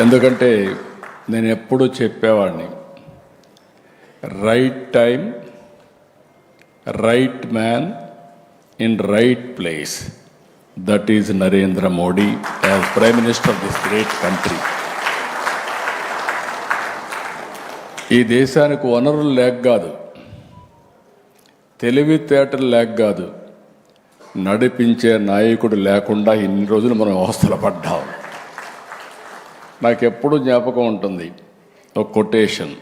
ఎందుకంటే నేను ఎప్పుడూ చెప్పేవాడిని right time right man in right place that is Narendra Modi as prime minister of this great country ఈ దేశానికి వనరులు లేక కాదు తెలివితేటలు లేక కాదు నడిపించే నాయకుడు లేకుండా ఇన్ని రోజులు మనం అవస్థలు పడ్డాం. నాకు ఎప్పుడు జ్ఞాపకం ఉంటుంది. ఒక కొటేషన్.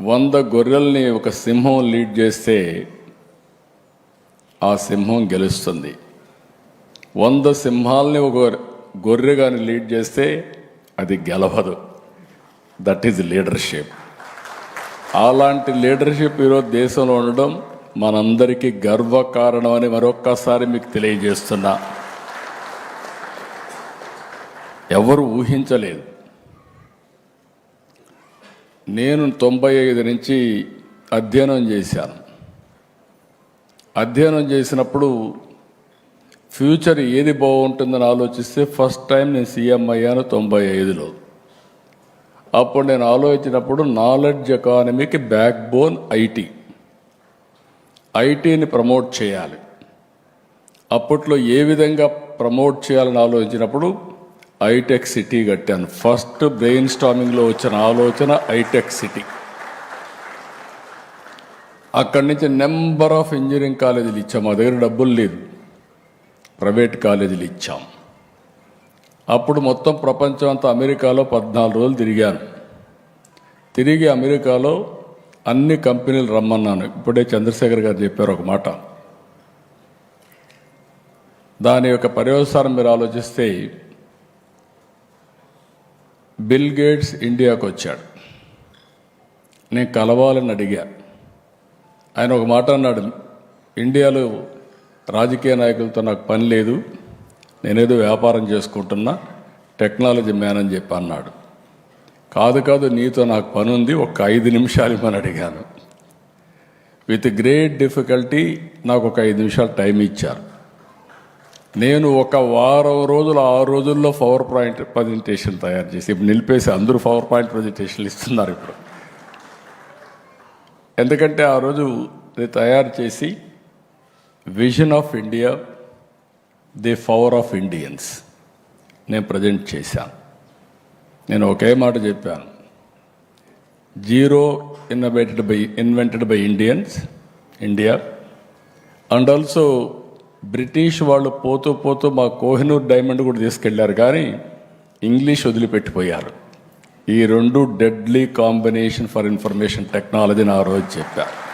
వంద గొర్రెల్ని ఒక సింహం లీడ్ చేస్తే ఆ సింహం గెలుస్తుంది. వంద సింహాల్ని ఒక గొర్రె కానీ లీడ్ చేస్తే అది గెలవదు. That is leadership. అలాంటి లీడర్షిప్ ఈరోజు దేశంలో ఉండడం మనందరికీ గర్వకారణం అని మరొక్కసారి మీకు తెలియజేస్తున్నా. ఎవరు ఊహించలేదు. నేను తొంభై ఐదు నుంచి అధ్యయనం చేశాను. అధ్యయనం చేసినప్పుడు ఫ్యూచర్ ఏది బాగుంటుందని ఆలోచిస్తే ఫస్ట్ టైం నేను సీఎం అయ్యాను తొంభై ఐదులో. అప్పుడు నేను ఆలోచించినప్పుడు నాలెడ్జ్ ఎకానమీకి బ్యాక్ బోన్ ఐటీ. ఐటీని ప్రమోట్ చేయాలి. అప్పట్లో ఏ విధంగా ప్రమోట్ చేయాలని ఆలోచించినప్పుడు ఐటెక్ సిటీ కట్టాను. ఫస్ట్ బ్రెయిన్ స్టామింగ్లో వచ్చిన ఆలోచన ఐటెక్ సిటీ. అక్కడి నుంచి నెంబర్ ఆఫ్ ఇంజనీరింగ్ కాలేజీలు ఇచ్చాం. మా దగ్గర డబ్బులు లేదు. ప్రైవేట్ కాలేజీలు ఇచ్చాం. అప్పుడు మొత్తం ప్రపంచం అంతా అమెరికాలో పద్నాలుగు రోజులు తిరిగాను. తిరిగి అమెరికాలో అన్ని కంపెనీలు రమ్మన్నాను. ఇప్పుడే చంద్రశేఖర్ గారు చెప్పారు ఒక మాట. దాని యొక్క పర్యవసానం మీరు ఆలోచిస్తే బిల్ గేట్స్ ఇండియాకు వచ్చాడు నేను కలవాలని అడిగా. ఆయన ఒక మాట అన్నాడు ఇండియాలో రాజకీయ నాయకులతో నాకు పని లేదు నేనేదో వ్యాపారం చేసుకుంటున్నా టెక్నాలజీ మ్యాన్ అని చెప్పి అన్నాడు. కాదు కాదు నీతో నాకు పని ఉంది ఒక ఐదు నిమిషాలు ఇవ్వని అడిగాను. విత్ గ్రేట్ డిఫికల్టీ నాకు ఒక ఐదు నిమిషాలు టైం ఇచ్చారు. నేను ఒక వారం రోజులు ఆరు రోజుల్లో పవర్ పాయింట్ ప్రజెంటేషన్ తయారు చేసి ఇప్పుడు నిలిపేసి అందరూ పవర్ పాయింట్ ప్రజెంటేషన్లు ఇస్తున్నారు ఇప్పుడు. ఎందుకంటే ఆ రోజు తయారు చేసి vision of India the power of Indians నేను ప్రజెంట్ చేశాను. నేను ఒకే మాట చెప్పాను. Zero innovated by invented by Indians India and also British వాళ్ళు పోతూ పోతూ మా కోహినూర్ డైమండ్ కూడా తీసుకెళ్ళారు కానీ ఇంగ్లీష్ వదిలిపెట్టిపోయారు. ఈ రెండు డెడ్లీ కాంబినేషన్ ఫర్ ఇన్ఫర్మేషన్ టెక్నాలజీని ఆ రోజు చెప్పారు.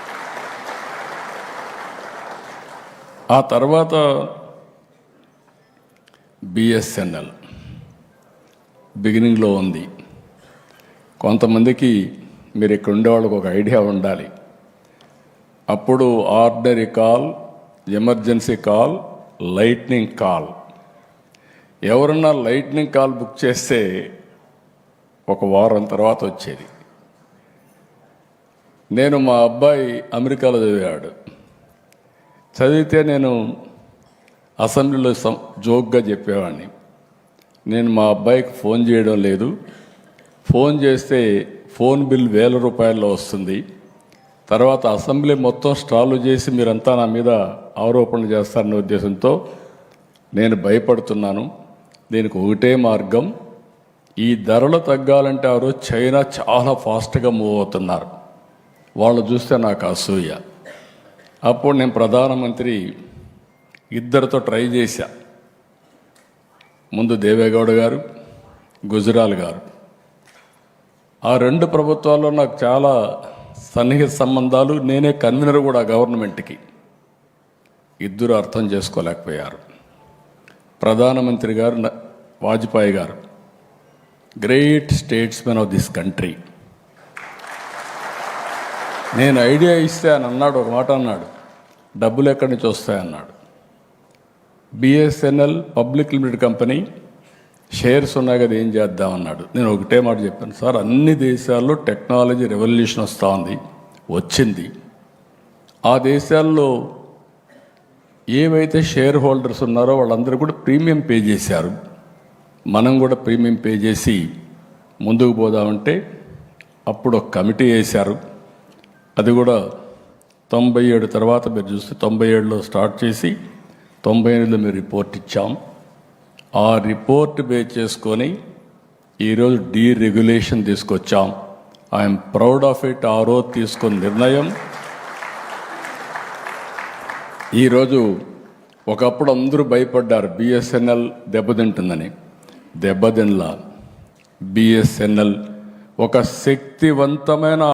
ఆ తర్వాత బిఎస్ఎన్ఎల్ బిగినింగ్లో ఉంది. కొంతమందికి మీరు ఇక్కడ ఉండేవాళ్ళకి ఒక ఐడియా ఉండాలి. అప్పుడు ordinary call emergency call lightning call. ఎవరన్నా లైట్నింగ్ కాల్ బుక్ చేస్తే ఒక వారం తర్వాత వచ్చేది. నేను మా అబ్బాయి అమెరికాలో చదివాడు. చదివితే నేను అసెంబ్లీలో జోక్గా చెప్పేవాడిని. నేను మా అబ్బాయికి ఫోన్ చేయడం లేదు. ఫోన్ చేస్తే ఫోన్ బిల్ వేల రూపాయల్లో వస్తుంది. తర్వాత అసెంబ్లీ మొత్తం స్టాలు చేసి మీరంతా నా మీద ఆరోపణలు చేస్తారనే ఉద్దేశంతో నేను భయపడుతున్నాను. దీనికి ఒకటే మార్గం ఈ ధరలు తగ్గాలంటే ఆ రోజు చైనా చాలా ఫాస్ట్గా మూవ్ అవుతున్నారు. వాళ్ళు చూస్తే నాకు అసూయ. అప్పుడు నేను ప్రధానమంత్రి ఇద్దరితో ట్రై చేశా. ముందు దేవేగౌడ గారు గుజరాల్ గారు. ఆ రెండు ప్రభుత్వాల్లో నాకు చాలా సన్నిహిత సంబంధాలు నేనే కన్వీనర్ కూడా గవర్నమెంట్కి. ఇద్దరు అర్థం చేసుకోలేకపోయారు. ప్రధానమంత్రి గారు వాజ్పేయి గారు great statesmen of this country నేను ఐడియా ఇస్తే అని అన్నాడు ఒక మాట అన్నాడు. డబ్బులు ఎక్కడి నుంచి వస్తాయన్నాడు. BSNL public limited company shares ఉన్నాయి కదా ఏం చేద్దాం అన్నాడు. నేను ఒకటే మాట చెప్పాను సార్ అన్ని దేశాల్లో టెక్నాలజీ రెవల్యూషన్ వస్తూ ఉంది వచ్చింది. ఆ దేశాల్లో ఏవైతే షేర్ హోల్డర్స్ ఉన్నారో వాళ్ళందరూ కూడా ప్రీమియం పే చేశారు. మనం కూడా ప్రీమియం పే చేసి ముందుకు పోదామంటే అప్పుడు ఒక కమిటీ వేశారు. అది కూడా తొంభై ఏడు తర్వాత మీరు చూస్తే తొంభై ఏడులో స్టార్ట్ చేసి తొంభై ఎనిమిదిలో మీరు రిపోర్ట్ ఇచ్చాం. ఆ రిపోర్ట్ బేస్ చేసుకొని ఈరోజు డీరెగ్యులేషన్ తీసుకొచ్చాం. ఐఎమ్ ప్రౌడ్ ఆఫ్ ఇట్ ఆ రోజు తీసుకున్న నిర్ణయం. ఈరోజు ఒకప్పుడు అందరూ భయపడ్డారు బిఎస్ఎన్ఎల్ దెబ్బతింటుందని. దెబ్బతినలా. బిఎస్ఎన్ఎల్ ఒక శక్తివంతమైన